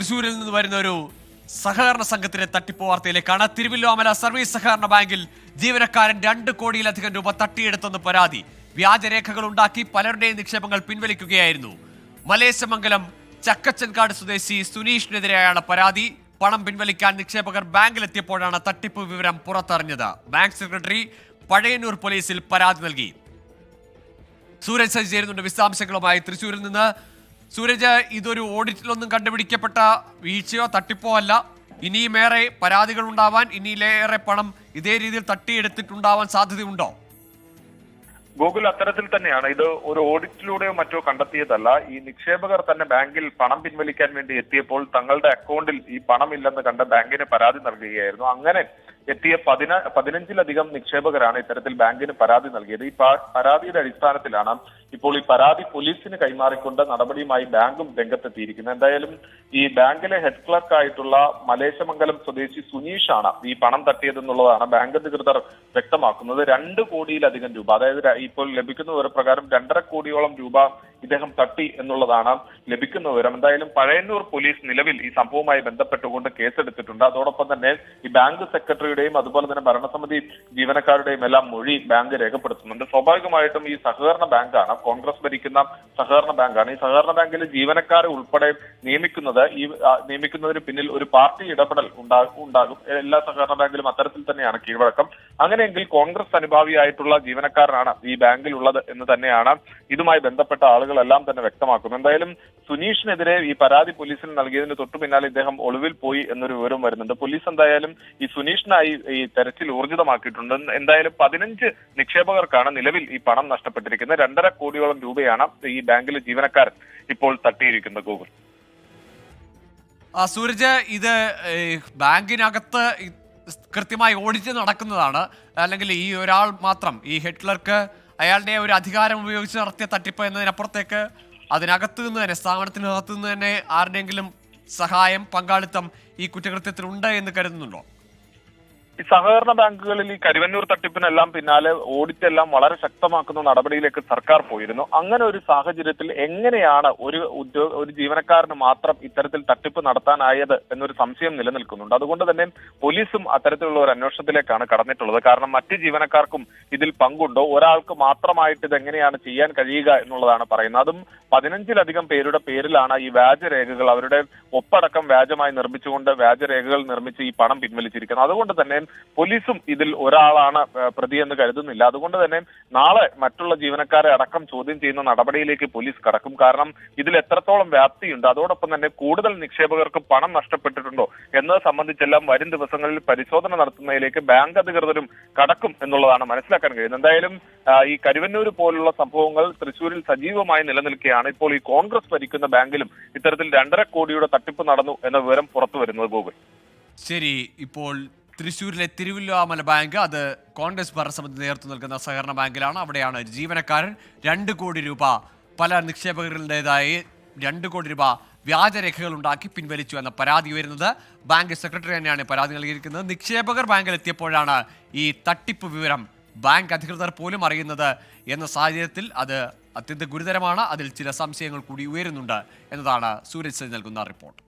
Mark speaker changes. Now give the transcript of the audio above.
Speaker 1: തൃശൂരിൽ നിന്ന് വരുന്ന ഒരു സഹകരണ സംഘത്തിന്റെ തട്ടിപ്പ് വാർത്തയിലേക്കാണ് തിരുവല്ലോമല സർവീസ് സഹകരണ ബാങ്കിൽ ജീവനക്കാരൻ രണ്ട് കോടിയിലധികം രൂപ തട്ടിയെടുത്തെന്ന് പരാതി. വ്യാജരേഖകൾ ഉണ്ടാക്കി പലരുടെയും നിക്ഷേപങ്ങൾ പിൻവലിക്കുകയായിരുന്നു. മലേശമംഗലം ചക്കച്ചൻകാട് സ്വദേശി സുനീഷിനെതിരെയാണ് പരാതി. പണം പിൻവലിക്കാൻ നിക്ഷേപകർ ബാങ്കിലെത്തിയപ്പോഴാണ് തട്ടിപ്പ് വിവരം പുറത്തറിഞ്ഞത്. ബാങ്ക് സെക്രട്ടറി പഴയന്നൂർ പോലീസിൽ പരാതി നൽകി. സൂരജ് സജി ചേരുന്നുണ്ട്. വിശദാംശങ്ങളുമായി തൃശൂരിൽ നിന്ന് സൂരജ് ഇതൊരു ഓഡിറ്റിലൊന്നും കണ്ടുപിടിക്കപ്പെട്ട വീഴ്ചയോ തട്ടിപ്പോ അല്ല. ഇനിയും ഏറെ പരാതികൾ ഉണ്ടാവാൻ ഇനിയിലേറെ പണം ഇതേ രീതിയിൽ തട്ടിയെടുത്തിട്ടുണ്ടാവാൻ സാധ്യതയുണ്ടോ?
Speaker 2: ഗൂഗിൾ അത്തരത്തിൽ തന്നെയാണ്. ഇത് ഒരു ഓഡിറ്റിലൂടെയോ മറ്റോ കണ്ടെത്തിയതല്ല. ഈ നിക്ഷേപകർ തന്നെ ബാങ്കിൽ പണം പിൻവലിക്കാൻ വേണ്ടി എത്തിയപ്പോൾ തങ്ങളുടെ അക്കൗണ്ടിൽ ഈ പണം ഇല്ലെന്ന് കണ്ട് ബാങ്കിന് പരാതി നൽകുകയായിരുന്നു. അങ്ങനെ എത്തിയ പതിന പതിനഞ്ചിലധികം നിക്ഷേപകരാണ് ഇത്തരത്തിൽ ബാങ്കിന് പരാതി നൽകിയത്. ഈ പരാതിയുടെ അടിസ്ഥാനത്തിലാണ് ഇപ്പോൾ ഈ പരാതി പോലീസിന് കൈമാറിക്കൊണ്ട് നടപടിയുമായി ബാങ്കും രംഗത്തെത്തിയിരിക്കുന്നത്. എന്തായാലും ഈ ബാങ്കിലെ ഹെഡ് ക്ലർക്ക് ആയിട്ടുള്ള മലേശമംഗലം സ്വദേശി സുനീഷ് ആണ് ഈ പണം തട്ടിയതെന്നുള്ളതാണ് ബാങ്ക് അധികൃതർ വ്യക്തമാക്കുന്നത്. രണ്ട് കോടിയിലധികം രൂപ അതായത് ഇപ്പോൾ ലഭിക്കുന്ന വിവരപ്രകാരം രണ്ടര കോടിയോളം രൂപ ഇദ്ദേഹം തട്ടി എന്നുള്ളതാണ് ലഭിക്കുന്ന വിവരം. എന്തായാലും പഴയന്നൂർ പോലീസ് നിലവിൽ ഈ സംഭവവുമായി ബന്ധപ്പെട്ടുകൊണ്ട് കേസെടുത്തിട്ടുണ്ട്. അതോടൊപ്പം തന്നെ ഈ ബാങ്ക് സെക്രട്ടറിയുടെയും അതുപോലെ തന്നെ ഭരണസമിതി ജീവനക്കാരുടെയും എല്ലാം മൊഴി ബാങ്ക് രേഖപ്പെടുത്തുന്നുണ്ട്. സ്വാഭാവികമായിട്ടും ഈ സഹകരണ ബാങ്കാണ് കോൺഗ്രസ് ഭരിക്കുന്ന സഹകരണ ബാങ്കാണ്. ഈ സഹകരണ ബാങ്കിലെ ജീവനക്കാരെ ഉൾപ്പെടെ നിയമിക്കുന്നത് ഈ നിയമിക്കുന്നതിന് പിന്നിൽ ഒരു പാർട്ടി ഇടപെടൽ ഉണ്ടാകും ഉണ്ടാകും. എല്ലാ സഹകരണ ബാങ്കിലും അത്തരത്തിൽ തന്നെയാണ് കീഴ്വഴക്കം. അങ്ങനെയെങ്കിൽ കോൺഗ്രസ് അനുഭാവിയായിട്ടുള്ള ജീവനക്കാരനാണ് ഈ ബാങ്കിൽ ഉള്ളത് എന്ന് തന്നെയാണ് ഇതുമായി ബന്ധപ്പെട്ട ആളുകളെല്ലാം തന്നെ വ്യക്തമാക്കുന്നത്. എന്തായാലും സുനീഷിനെതിരെ ഈ പരാതി പോലീസിന് നൽകിയതിന് തൊട്ടു പിന്നാലെ ഇദ്ദേഹം ഒളിവിൽ പോയി എന്നൊരു വിവരം വരുന്നുണ്ട്. പോലീസ് എന്തായാലും ഈ സുനീഷിനായി ഈ തെരച്ചിൽ ഊർജിതമാക്കിയിട്ടുണ്ട് എന്തായാലും പതിനഞ്ച് നിക്ഷേപകർക്കാണ് നിലവിൽ ഈ പണം നഷ്ടപ്പെട്ടിരിക്കുന്നത്. രണ്ടര കോടിയോളം രൂപയാണ് ഈ ബാങ്കിലെ ജീവനക്കാരൻ ഇപ്പോൾ തട്ടിയിരിക്കുന്നത് ഗൂഗിൾ.
Speaker 1: സൂരജ് ഇത് ബാങ്കിനകത്ത് കൃത്യമായി ഓഡിറ്റ് നടക്കുന്നതാണ്. അല്ലെങ്കിൽ ഈ ഒരാൾ മാത്രം ഈ ഹിറ്റ്ലർക്ക് അയാളുടെ ഒരു അധികാരം ഉപയോഗിച്ച് നടത്തിയ തട്ടിപ്പ് എന്നതിനപ്പുറത്തേക്ക് അതിനകത്ത് നിന്ന് തന്നെ സ്ഥാപനത്തിനകത്ത് നിന്ന് തന്നെ ആരുടെയെങ്കിലും സഹായം പങ്കാളിത്തം ഈ കുറ്റകൃത്യത്തിൽ ഉണ്ട് എന്ന് കരുതുന്നുണ്ടോ?
Speaker 2: ഈ സഹകരണ ബാങ്കുകളിൽ ഈ കരുവന്നൂർ തട്ടിപ്പിനെല്ലാം പിന്നാലെ ഓഡിറ്റ് എല്ലാം വളരെ ശക്തമാക്കുന്ന നടപടിയിലേക്ക് സർക്കാർ പോയിരുന്നു. അങ്ങനെ ഒരു സാഹചര്യത്തിൽ എങ്ങനെയാണ് ഒരു ഉദ്യോഗ ഒരു ജീവനക്കാരന് മാത്രം ഇത്തരത്തിൽ തട്ടിപ്പ് നടത്താനായത് എന്നൊരു സംശയം നിലനിൽക്കുന്നുണ്ട്. അതുകൊണ്ട് തന്നെ പോലീസും അത്തരത്തിലുള്ള ഒരു അന്വേഷണത്തിലേക്കാണ് കടന്നിട്ടുള്ളത്. കാരണം മറ്റ് ജീവനക്കാർക്കും ഇതിൽ പങ്കുണ്ടോ? ഒരാൾക്ക് മാത്രമായിട്ട് ഇത് എങ്ങനെയാണ് ചെയ്യാൻ കഴിയുക എന്നുള്ളതാണ് പറയുന്നത്. അതും പതിനഞ്ചിലധികം പേരുടെ പേരിലാണ് ഈ വ്യാജരേഖകൾ അവരുടെ ഒപ്പടക്കം വ്യാജമായി നിർമ്മിച്ചുകൊണ്ട് വ്യാജരേഖകൾ നിർമ്മിച്ച് ഈ പണം പിൻവലിച്ചിരിക്കുന്നത്. അതുകൊണ്ട് തന്നെ പോലീസും ഇതിൽ ഒരാളാണ് പ്രതി എന്ന് കരുതുന്നില്ല. അതുകൊണ്ട് തന്നെ നാളെ മറ്റുള്ള ജീവനക്കാരെ അടക്കം ചോദ്യം ചെയ്യുന്ന നടപടിയിലേക്ക് പോലീസ് കടക്കും. കാരണം ഇതിൽ എത്രത്തോളം വ്യാപ്തിയുണ്ട് അതോടൊപ്പം തന്നെ കൂടുതൽ നിക്ഷേപകർക്ക് പണം നഷ്ടപ്പെട്ടിട്ടുണ്ടോ എന്നത് സംബന്ധിച്ചെല്ലാം വരും ദിവസങ്ങളിൽ പരിശോധന നടത്തുന്നതിലേക്ക് ബാങ്ക് അധികൃതരും കടക്കും എന്നുള്ളതാണ് മനസ്സിലാക്കാൻ കഴിയുന്നത്. എന്തായാലും ഈ കരുവന്നൂർ പോലുള്ള സംഭവങ്ങൾ തൃശൂരിൽ സജീവമായി നിലനിൽക്കുകയാണ്. ഇപ്പോൾ ഈ കോൺഗ്രസ് ഭരിക്കുന്ന ബാങ്കിലും ഇത്തരത്തിൽ രണ്ടര കോടിയുടെ തട്ടിപ്പ് നടന്നു എന്ന വിവരം പുറത്തു വരുന്നത് ഗൂഗിൾ.
Speaker 1: ശരി ഇപ്പോൾ തൃശ്ശൂരിലെ തിരുവില്ലാമല ബാങ്ക് അത് കോൺഗ്രസ് ഭരണസമിതി നേതൃത്വം നൽകുന്ന സഹകരണ ബാങ്കിലാണ്. അവിടെയാണ് ജീവനക്കാരൻ രണ്ട് കോടി രൂപ പല നിക്ഷേപകരുടേതായി രണ്ട് കോടി രൂപ വ്യാജരേഖകൾ ഉണ്ടാക്കി പിൻവലിച്ചു എന്ന പരാതി വരുന്നത് ബാങ്ക് സെക്രട്ടറി തന്നെയാണ് പരാതി നൽകിയിരിക്കുന്നത്. നിക്ഷേപകർ ബാങ്കിൽ എത്തിയപ്പോഴാണ് ഈ തട്ടിപ്പ് വിവരം ബാങ്ക് അധികൃതർ പോലും അറിയുന്നത് എന്ന സാഹചര്യത്തിൽ അത് അത്യന്തം ഗുരുതരമാണ്. അതിൽ ചില സംശയങ്ങൾ കൂടി ഉയരുന്നുണ്ട് എന്നതാണ് സൂരജ് നൽകുന്ന റിപ്പോർട്ട്.